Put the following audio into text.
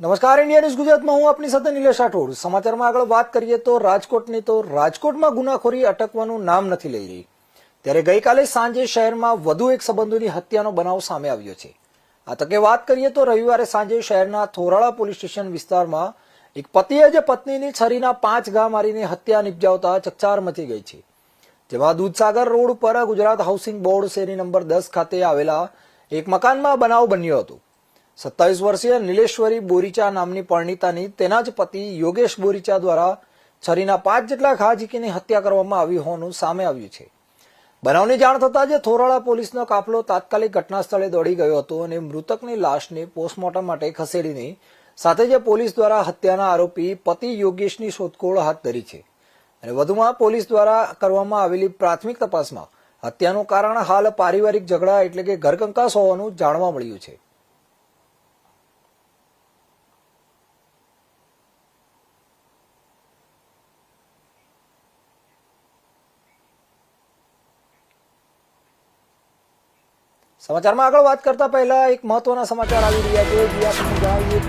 નમસ્કાર, India news ગુજરાતમાં હું આપની સાથે નિલેશ રાઠોડ. સમાચારમાં આગળ વાત કરીએ તો રાજકોટની તો રાજકોટમાં ગુનાખોરી અટકવાનું નામ નથી લઈ રહી. ત્યારે ગઈકાલે સાંજે શહેરમાં વધુ એક સંબંધોની હત્યાનો બનાવ સામે આવ્યો છે. આ તકે વાત કરીએ તો રવિવારે સાંજે શહેરના થોરાળા પોલીસ સ્ટેશન વિસ્તારમાં એક પતિએ જ પત્નીની છરીના પાંચ ઘા મારીને હત્યા નિપજાવતા ચકચાર મચી ગઈ છે. જેમાં દૂધસાગર રોડ પર ગુજરાત હાઉસિંગ બોર્ડ શેરી નંબર દસ ખાતે આવેલા એક મકાનમાં બનાવ બન્યો હતો. સત્તાવીસ વર્ષીય નિલેશ્વરી બોરીચા નામની પરણિતાની તેના જ પતિ યોગેશ બોરીચા દ્વારા છરીના પાંચ જેટલા ઘા ઝીકીને હત્યા કરવામાં આવી હોવાનું સામે આવ્યું છે. બનાવની જાણ થતાં જ થોરાળા પોલીસનો કાફલો તાત્કાલિક ઘટના સ્થળે દોડી ગયો હતો અને મૃતકની લાશને પોસ્ટમોર્ટમ માટે ખસેડીને સાથે જ પોલીસ દ્વારા હત્યાના આરોપી પતિ યોગેશની શોધખોળ હાથ ધરી છે. અને વધુમાં પોલીસ દ્વારા કરવામાં આવેલી પ્રાથમિક તપાસમાં હત્યાનું કારણ હાલ પારિવારિક ઝઘડા એટલે કે ઘરકંકાસ હોવાનું જાણવા મળ્યું છે. સમાચારમાં આગળ વાત કરતા પહેલા એક મહત્વના સમાચાર આવી રહ્યા છે. જે આપણે જણાવીએ